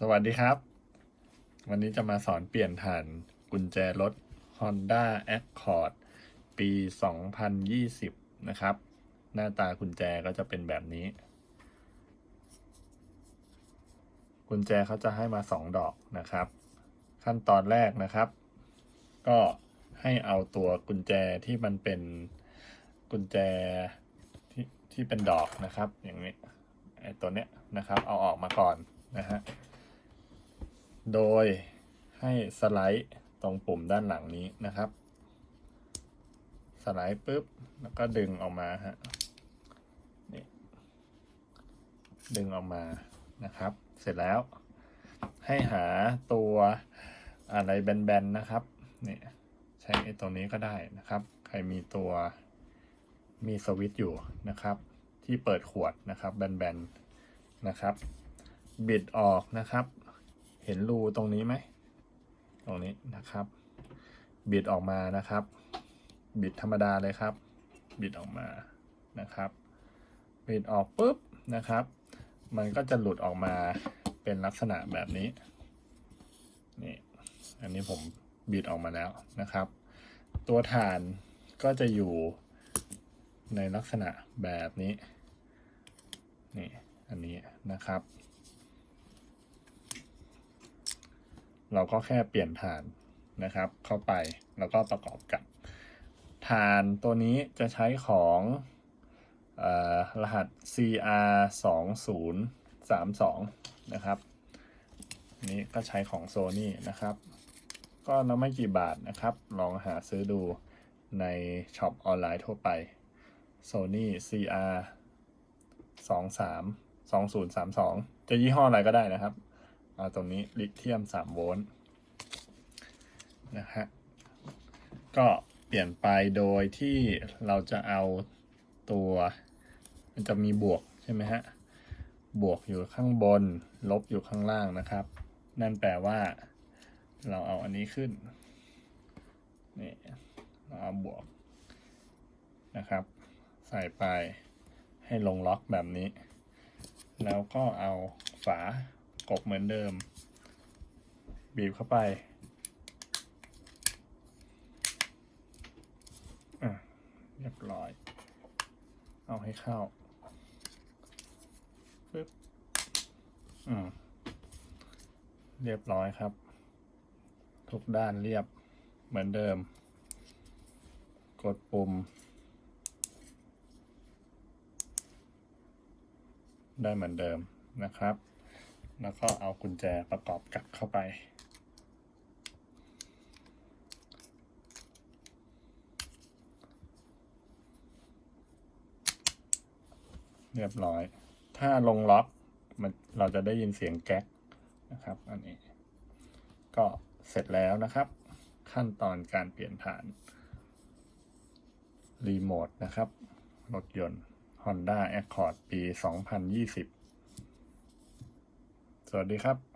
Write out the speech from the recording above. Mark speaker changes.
Speaker 1: สวัสดีครับ วันนี้จะมาสอนเปลี่ยนฐานกุญแจรถ Honda Accord ปี 2020 นะครับ หน้าตากุญแจก็จะเป็นแบบนี้ กุญแจเขาจะให้มาสองดอกนะครับ ขั้นตอนแรกนะครับ ก็ให้เอาตัวกุญแจที่มันเป็นกุญแจที่ที่เป็นดอกนะครับ อย่างนี้ไอ้ตัวเนี้ยนะครับ เอาออกมาก่อนนะฮะ โดยให้สไลด์ตรงปุ่มด้านหลังนี้นะครับ สไลด์ปุ๊บ แล้วก็ดึงออกมาฮะนี่ดึงออกมานะครับ เสร็จแล้ว ให้หาตัวอะไรแบนๆนะครับนี่ใช้ไอ้ตรงนี้ก็ได้นะครับ ใครมีตัวมีสวิตช์อยู่นะครับ ที่เปิดขวดนะครับ แบนๆนะครับ บิดออกนะครับ เห็นรูตรงนี้ไหม ตรงนี้นะครับ บิดออกมานะครับ บิดธรรมดาเลยครับ บิดออกมานะครับ บิดออกปุ๊บนะครับ มันก็จะหลุดออกมาเป็นลักษณะแบบนี้ นี่ อันนี้ผมบิดออกมาแล้วนะครับ ตัวฐานก็จะอยู่ในลักษณะแบบนี้ นี่ อันนี้นะครับ เราก็แค่เปลี่ยนฐานนะครับ เข้าไปแล้วก็ประกอบกับฐานตัวนี้จะใช้ของออรหัส CR 2 0 3 2นะครับ นี้ก็ใช้ของ Sony นะครับ ก็น้ไม่กี่บาทนะครับ ลองหาซื้อดูในช็อปออนไลน์ทั่วไป Sony CR 2 3 2 0 3 2 จะยี่ห้ออะไรก็ได้นะครับ เอาตรงนี้ลิเธียม 3 โวลต์นะฮะ ก็เปลี่ยนไปโดยที่เราจะเอาตัว มันจะมีบวกใช่ไหมฮะ บวกอยู่ข้างบน ลบอยู่ข้างล่างนะครับ นั่นแปลว่า เราเอาอันนี้ขึ้น นี่เราเอาบวกนะครับ ใส่ไปให้ลงล็อกแบบนี้ แล้วก็เอาฝา กบเหมือนเดิม บีบเข้าไปอะเรียบร้อย เอาให้เข้าปึ๊บอืมเรียบร้อยครับ ทุกด้านเรียบเหมือนเดิม กดปุ่ม ได้เหมือนเดิมนะครับ แล้วก็เอากุญแจประกอบกลับเข้าไป เรียบร้อย ถ้าลงล็อกมันเราจะได้ยินเสียงแก๊กนะครับ อันนี้ ก็เสร็จแล้วนะครับ ขั้นตอนการเปลี่ยนฐาน รีโมทนะครับ รถยนต์ Honda Accord ปี 2020 สวัสดีครับ